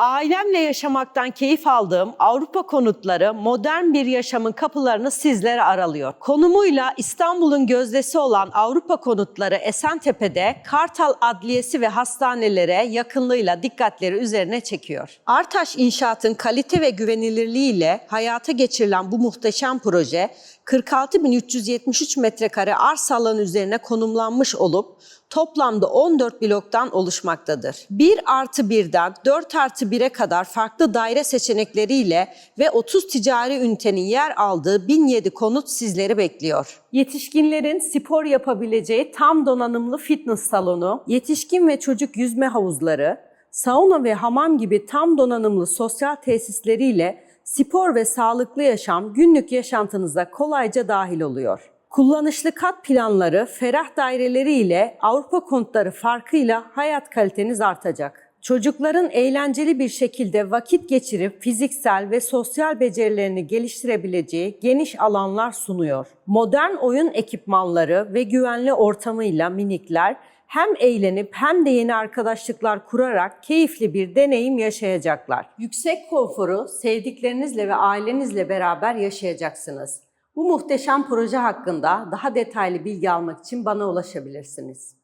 Ailemle yaşamaktan keyif aldığım Avrupa konutları modern bir yaşamın kapılarını sizlere aralıyor. Konumuyla İstanbul'un gözdesi olan Avrupa konutları Esentepe'de Kartal Adliyesi ve hastanelere yakınlığıyla dikkatleri üzerine çekiyor. Artaş İnşaat'ın kalite ve güvenilirliğiyle hayata geçirilen bu muhteşem proje 46.373 metrekare arsa alanı üzerine konumlanmış olup toplamda 14 bloktan oluşmaktadır. 1 artı 1'den 4 artı 1'e kadar farklı daire seçenekleriyle ve 30 ticari ünitenin yer aldığı 1007 konut sizleri bekliyor. Yetişkinlerin spor yapabileceği tam donanımlı fitness salonu, yetişkin ve çocuk yüzme havuzları, sauna ve hamam gibi tam donanımlı sosyal tesisleriyle spor ve sağlıklı yaşam günlük yaşantınıza kolayca dahil oluyor. Kullanışlı kat planları, ferah daireleri ile Avrupa konutları farkıyla hayat kaliteniz artacak. Çocukların eğlenceli bir şekilde vakit geçirip fiziksel ve sosyal becerilerini geliştirebileceği geniş alanlar sunuyor. Modern oyun ekipmanları ve güvenli ortamıyla minikler hem eğlenip hem de yeni arkadaşlıklar kurarak keyifli bir deneyim yaşayacaklar. Yüksek konforu sevdiklerinizle ve ailenizle beraber yaşayacaksınız. Bu muhteşem proje hakkında daha detaylı bilgi almak için bana ulaşabilirsiniz.